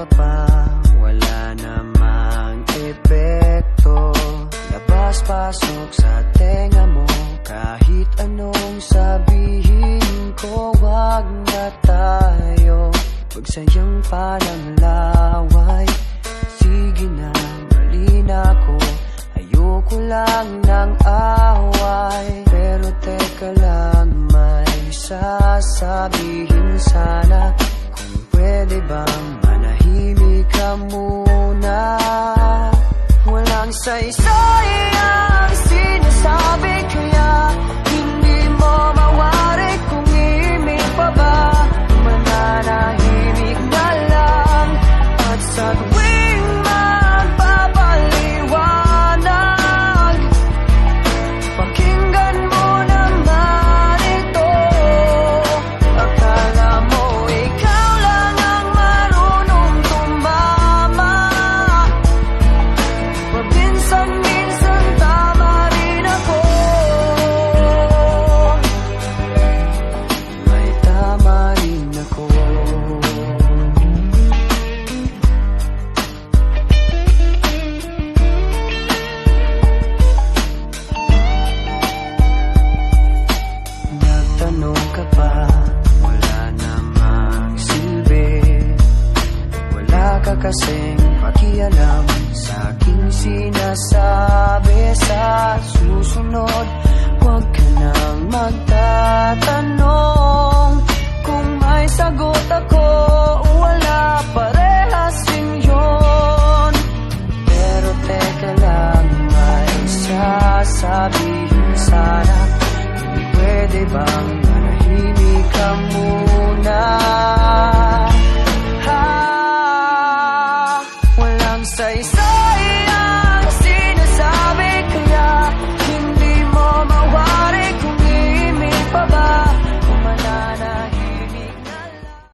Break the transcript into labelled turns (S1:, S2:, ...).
S1: ka pa Wala namang epekto. Labas-pasok sa tenga mo Kahit anong sabihin ko Wag na tayo. Pagsayang pa ng laway Sige na, mali na ako. Ayoko lang ng away. Pero teka lang, may sasabihin sana say so. Nagtanong ka pa, wala namang silbi Wala ka kasing pakialam. Sa aking sinasabi Sa susunod, huwag ka nang magtatanong. Kung may sagot ako, wala parehas din yun. Pero teka lang, may sasabihin sana pwede bang